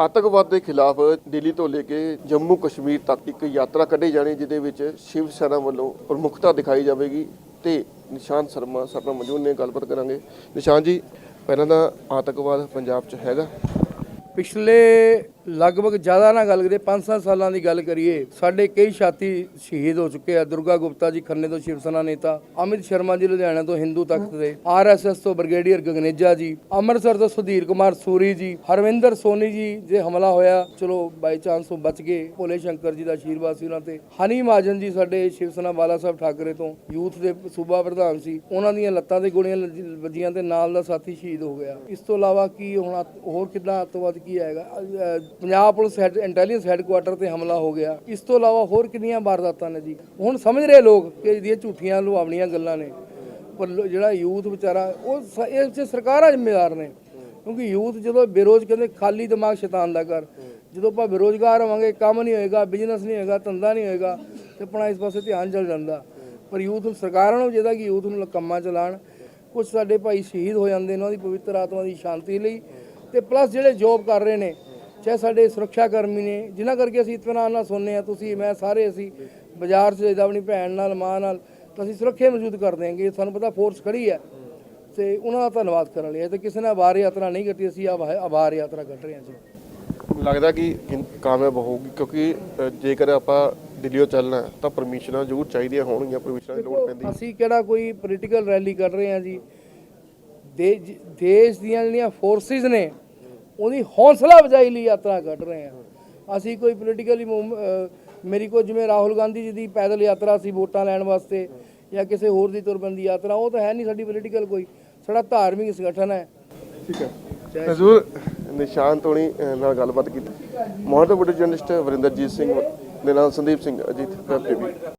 ਆਤੰਕਵਾਦ ਦੇ ਖਿਲਾਫ ਦਿੱਲੀ ਤੋਂ ਲੈ ਕੇ ਜੰਮੂ ਕਸ਼ਮੀਰ ਤੱਕ ਇੱਕ ਯਾਤਰਾ ਕੱਢੀ ਜਾਣੀ, ਜਿਹਦੇ ਵਿੱਚ ਸ਼ਿਵ ਸੈਨਾ ਵੱਲੋਂ ਪ੍ਰਮੁੱਖਤਾ ਦਿਖਾਈ ਜਾਵੇਗੀ ਤੇ ਨਿਸ਼ਾਨ ਸ਼ਰਮਾ, ਸਰਨਾ ਮੌਜੂਦ ਨੇ ਗੱਲਬਾਤ ਕਰਾਂਗੇ। ਨਿਸ਼ਾਨ ਜੀ, ਪਹਿਲਾਂ ਤਾਂ ਆਤੰਕਵਾਦ ਪੰਜਾਬ 'ਚ ਹੈਗਾ। ਪਿਛਲੇ ਲਗਭਗ ਜ਼ਿਆਦਾ ਨਾ ਗੱਲ ਕਰੀਏ 5-7 ਸਾਲਾਂ ਦੀ ਗੱਲ ਕਰੀਏ, ਸਾਡੇ ਕਈ ਸਾਥੀ ਸ਼ਹੀਦ ਹੋ ਚੁੱਕੇ ਆ, ਦੁਰਗਾ ਗੁਪਤਾ ਜੀ ਖੰਨੇ ਤੋਂ ਸ਼ਿਵ ਸੈਨਾ ਨੇਤਾ, ਅਮਿਤ ਸ਼ਰਮਾ ਜੀ ਲੁਧਿਆਣਾ ਤੋਂ ਹਿੰਦੂ ਤਖਤ ਦੇ ਆਰਐਸਐਸ ਤੋਂ ਬ੍ਰਿਗੇਡੀਅਰ ਗਗਨੇਜਾ ਜੀ, ਅੰਮ੍ਰਿਤਸਰ ਤੋਂ ਸੁਧੀਰ ਕੁਮਾਰ ਸੂਰੀ ਜੀ, ਹਰਵਿੰਦਰ ਸੋਨੀ ਜੀ ਜੇ ਹਮਲਾ ਹੋਇਆ, ਚਲੋ ਬਾਈ ਚਾਂਸ ਤੋਂ ਬਚ ਗਏ, ਭੋਲੇ ਸ਼ੰਕਰ ਜੀ ਦਾ ਆਸ਼ੀਰਵਾਦ ਸੀ ਉਹਨਾਂ ਤੇ, ਹਨੀ ਮਹਾਜਨ ਜੀ ਸਾਡੇ ਸ਼ਿਵ ਸੈਨਾ ਬਾਲਾ ਸਾਹਿਬ ਠਾਕਰੇ ਤੋਂ, ਯੂਥ ਦੇ ਸੂਬਾ ਪ੍ਰਧਾਨ ਸੀ, ਉਹਨਾਂ ਦੀਆਂ ਲੱਤਾਂ ਤੇ ਗੋਲੀਆਂ ਲੱਜੀ- ਵੱਜੀਆਂ ਤੇ ਨਾਲ ਦਾ ਸਾਥੀ ਸ਼ਹੀਦ ਹੋ ਗਿਆ। ਇਸ ਤੋਂ ਇਲਾਵਾ ਕੀ ਹੁਣ ਅੱਤ- ਹੋਰ ਕਿੱਦਾਂ ਅੱਤਵਾਦ ਕੀ ਆਏਗਾ? Punjab police head intelligence headquarters ਤੇ ਹਮਲਾ ਹੋ ਗਿਆ। ਇਸ ਤੋਂ ਇਲਾਵਾ ਹੋਰ ਕਿੰਨੀਆਂ ਵਾਰਦਾਤਾਂ ਨੇ ਜੀ? ਹੁਣ ਸਮਝ ਰਹੇ ਲੋਕ ਕਿ ਇਹਦੀਆਂ ਝੂਠੀਆਂ ਲੁਆਵਣੀਆਂ ਗੱਲਾਂ ਨੇ। ਪਰ ਜਿਹੜਾ ਯੂਥ ਵਿਚਾਰਾ, ਉਹ ਸ- ਇਹ 'ਚ ਸਰਕਾਰਾਂ ਜ਼ਿੰਮੇਵਾਰ ਨੇ। ਕਿਉਂਕਿ ਯੂਥ ਜਦੋਂ ਬੇਰੋਜ਼ ਕਹਿੰਦੇ, ਖਾਲੀ ਦਿਮਾਗ ਸ਼ੈਤਾਨ ਦਾ ਘਰ। ਜਦੋਂ ਆਪਾਂ ਬੇਰੋਜ਼ਗਾਰ ਹੋਵਾਂਗੇ, ਕੰਮ ਨਹੀਂ ਹੋਏਗਾ ਬਿਜ਼ਨਸ ਨਹੀਂ ਹੋਏਗਾ, ਧੰਦਾ ਨਹੀਂ ਹੋਏਗਾ, ਤੇ ਆਪਣਾ ਇਸ ਪਾਸੇ ਧਿਆਨ ਚਲ ਜਾਂਦਾ। ਪਰ ਯੂਥ ਨੂੰ, ਸਰਕਾਰਾਂ ਨੂੰ ਜਿਹਦਾ ਕਿ ਯੂਥ ਨੂੰ ਕੰਮਾਂ ਚ ਲਾਉਣ ਕੁਝ ਸਾਡੇ ਭਾਈ ਸ਼ਹੀਦ ਹੋ ਜਾਂਦੇ ਨੇ, ਉਹਨਾਂ ਦੀ ਪਵਿੱਤਰ ਆਤਮਾ ਦੀ ਸ਼ਾਂਤੀ ਲਈ। ਤੇ ਪਲੱਸ ਜਿਹੜੇ ਜੋਬ ਕਰ ਰਹੇ ਨੇ ਚਾਹੇ ਸਾਡੇ ਸੁਰੱਖਿਆ ਕਰਮੀ ਨੇ ਜਿਨ੍ਹਾਂ ਕਰਕੇ ਅਸੀਂ ਇਤਮਾਨ ਨਾਲ ਸੁਣਨੇ ਆ ਤੁਸੀਂ ਮੈਂ ਸਾਰੇ ਅਸੀਂ ਬਾਜ਼ਾਰ 'ਚ ਆਪਣੀ ਭੈਣ ਨਾਲ ਮਾਂ ਨਾਲ ਤਾਂ ਅਸੀਂ ਸੁਰੱਖਿਆ ਮੌਜੂਦ ਕਰ ਦਿਆਂਗੇ। ਸਾਨੂੰ ਪਤਾ ਫੋਰਸ ਖੜੀ ਹੈ ਤੇ ਉਹਨਾਂ ਦਾ ਧੰਨਵਾਦ ਕਰਨ ਲਈ। ਤੇ ਕਿਸੇ ਨੇ ਆਵਾਰ ਯਾਤਰਾ ਨਹੀਂ ਕੀਤੀ ਅਸੀਂ ਆਵਾਰ ਯਾਤਰਾ ਕੱਢ ਰਹੇ ਹਾਂ ਜੀ। ਲੱਗਦਾ ਕਿ ਕਾਮਯਾਬ ਹੋਊਗੀ ਕਿਉਂਕਿ ਜੇਕਰ ਆਪਾਂ ਦਿੱਲੀੋਂ ਚੱਲਣਾ ਤਾਂ ਪਰਮਿਸ਼ਨਾਂ ਜ਼ਰੂਰ ਚਾਹੀਦੀਆਂ ਹੋਣਗੀਆਂ ਪਰਮਿਸ਼ਨਾਂ ਦੀ ਲੋੜ ਪੈਂਦੀ ਅਸੀਂ ਕਿਹੜਾ ਕੋਈ ਪੋਲੀਟੀਕਲ ਰੈਲੀ ਕਰ ਰਹੇ ਹਾਂ ਜ- ਦੇਸ਼ ਦੀਆਂ ਜਿਹੜੀਆਂ ਫੋਰਸਿਸ ਨੇ ਉਹਦੀ ਹੌਸਲਾ ਅਫਜ਼ਾਈ ਲਈ ਯਾਤਰਾ ਕੱਢ ਰਹੇ ਹਾਂ। ਅਸੀਂ ਕੋਈ ਪੋਲੀਟੀਕਲੀ ਮੇਰੀ ਕੋਈ ਜਿਵੇਂ ਰਾਹੁਲ ਗਾਂਧੀ ਜੀ ਦੀ ਪੈਦਲ ਯਾਤਰਾ ਸੀ ਵੋਟਾਂ ਲੈਣ ਵਾਸਤੇ ਜਾਂ ਕਿਸੇ ਹੋਰ ਦੀ ਤੁਰਬੰਦੀ ਯਾਤਰਾ ਉਹ ਤਾਂ ਹੈ ਨਹੀਂ ਸਾਡੀ ਪੋਲੀਟੀਕਲ ਕੋਈ। ਸਾਡਾ ਧਾਰਮਿਕ ਸੰਗਠਨ ਹੈ। ਠੀਕ ਹੈ। ਹਜ਼ੂਰ। ਨਿਸ਼ਾਨ ਤੋਣੀ ਨਾਲ ਗੱਲਬਾਤ ਕੀਤੀ। ਮੋਹਨ ਤੋਂ ਵੱਡੇ ਜਰਨਲਿਸਟ ਵਰਿੰਦਰਜੀਤ ਸਿੰਘ ਦੇ ਨਾਲ ਸੰਦੀਪ ਸਿੰਘ ਅਜੀਤ ਟੀਵੀ।